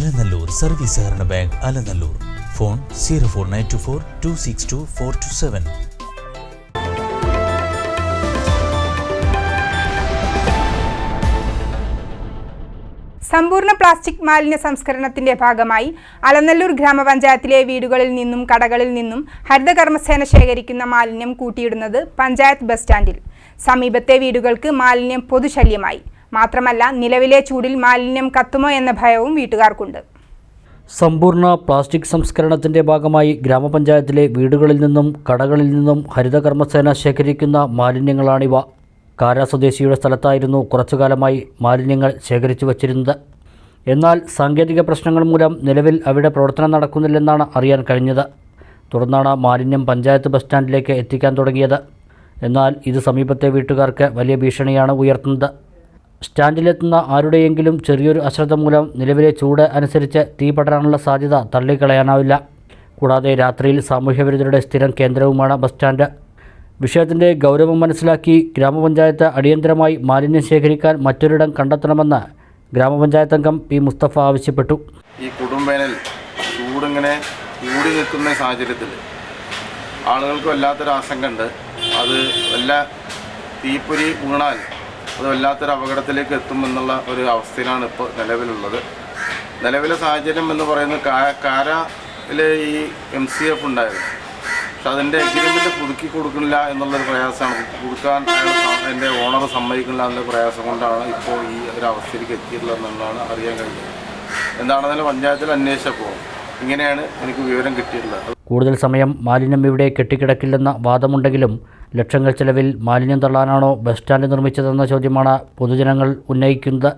Alanallur service സഹകരണ bank Alanallur. Phone zero four nine two four two six two four two seven. സമ്പൂർണ plastic മാലിന്യ സംസ്കരണത്തിന്റെ ഭാഗമായി അലനല്ലൂർ ഗ്രാമപഞ്ചായത്തിലെ വീടുകളിൽ നിന്നും കടകളിൽ നിന്നും ഹരിതകർമ്മസേന ശേഖരിക്കുന്ന മാലിന്യം കൂട്ടിയിടുന്നത് പഞ്ചായത്ത് ബസ് സ്റ്റാൻഡിൽ. സമീപത്തെ വീടുകൾക്ക് മാലിന്യം പൊതുശല്യമായി. മാത്രമല്ല നിലവിലെ ചൂടിൽ മാലിന്യം കത്തുമോ എന്ന ഭയവും വീട്ടുകാർക്കുണ്ട്. സമ്പൂർണ പ്ലാസ്റ്റിക് സംസ്കരണത്തിന്റെ ഭാഗമായി ഗ്രാമപഞ്ചായത്തിലെ വീടുകളിൽ നിന്നും കടകളിൽ നിന്നും ഹരിതകർമ്മസേന ശേഖരിക്കുന്ന മാലിന്യങ്ങളാണിവ. കാര സ്വദേശിയുടെ സ്ഥലത്തായിരുന്നു കുറച്ചുകാലമായി മാലിന്യങ്ങൾ ശേഖരിച്ചു വച്ചിരുന്നത്. എന്നാൽ സാങ്കേതിക പ്രശ്നങ്ങൾ മൂലം നിലവിൽ അവിടെ പ്രവർത്തനം നടക്കുന്നില്ലെന്നാണ് അറിയാൻ കഴിഞ്ഞത്. തുടർന്നാണ് മാലിന്യം പഞ്ചായത്ത് ബസ് സ്റ്റാൻഡിലേക്ക് എത്തിക്കാൻ തുടങ്ങിയത്. എന്നാൽ ഇത് സമീപത്തെ വീട്ടുകാർക്ക് വലിയ ഭീഷണിയാണ് ഉയർത്തുന്നത്. സ്റ്റാൻഡിലെത്തുന്ന ആരുടെയെങ്കിലും ചെറിയൊരു അശ്രദ്ധ മൂലം നിലവിലെ ചൂട് അനുസരിച്ച് തീ പടരാനുള്ള സാധ്യത തള്ളിക്കളയാനാവില്ല. കൂടാതെ രാത്രിയിൽ സാമൂഹ്യവിരുദ്ധരുടെ സ്ഥിരം കേന്ദ്രവുമാണ് ബസ് സ്റ്റാൻഡ്. വിഷയത്തിന്റെ ഗൗരവം മനസ്സിലാക്കി ഗ്രാമപഞ്ചായത്ത് അടിയന്തരമായി മാലിന്യം ശേഖരിക്കാൻ മറ്റൊരിടം കണ്ടെത്തണമെന്ന് ഗ്രാമപഞ്ചായത്ത് അംഗം പി. മുസ്തഫ ആവശ്യപ്പെട്ടു. ഈ കൊടുംവേനൽ ചൂടിങ്ങനെ കൂടി നിൽക്കുന്ന സാഹചര്യത്തിൽ ആളുകൾക്ക് വല്ലാത്തൊരു ആശങ്കയുണ്ട് അത് വല്ല തീപ്പൊരി വീണാൽ അത് വല്ലാത്തൊരു അപകടത്തിലേക്ക് എത്തുമെന്നുള്ള ഒരു അവസ്ഥയിലാണ് ഇപ്പോൾ നിലവിലുള്ളത്. നിലവിലെ സാഹചര്യം എന്ന് പറയുന്നത് കാരയിലെ ഈ എം സി എഫ് ഉണ്ടായിരുന്നു. പക്ഷെ അതിന്റെ എഗ്രിമെന്റ് പുതുക്കി കൊടുക്കുന്നില്ല എന്നുള്ളൊരു പ്രയാസമാണ്. പുതുക്കാൻ എന്റെ ഓണർ സമ്മതിക്കുന്നില്ല എന്നുള്ള പ്രയാസം കൊണ്ടാണ് ഇപ്പോൾ ഈ ഒരു അവസ്ഥയിലേക്ക് എത്തിയിട്ടുള്ളത് എന്നുള്ളതാണ് അറിയാൻ കഴിഞ്ഞത് എന്താണെന്നാലും പഞ്ചായത്തിൽ അന്വേഷിച്ചപ്പോൾ ഇങ്ങനെയാണ് എനിക്ക് വിവരം കിട്ടിയിട്ടുള്ളത്. കൂടുതൽ സമയം മാലിന്യം ഇവിടെ കെട്ടിക്കിടക്കില്ലെന്ന വാദമുണ്ടെങ്കിലും ലക്ഷങ്ങൾ ചെലവിൽ മാലിന്യം തള്ളാനാണോ ബസ് സ്റ്റാൻഡ് നിർമ്മിച്ചതെന്ന ചോദ്യമാണ് പൊതുജനങ്ങൾ ഉന്നയിക്കുന്നത്.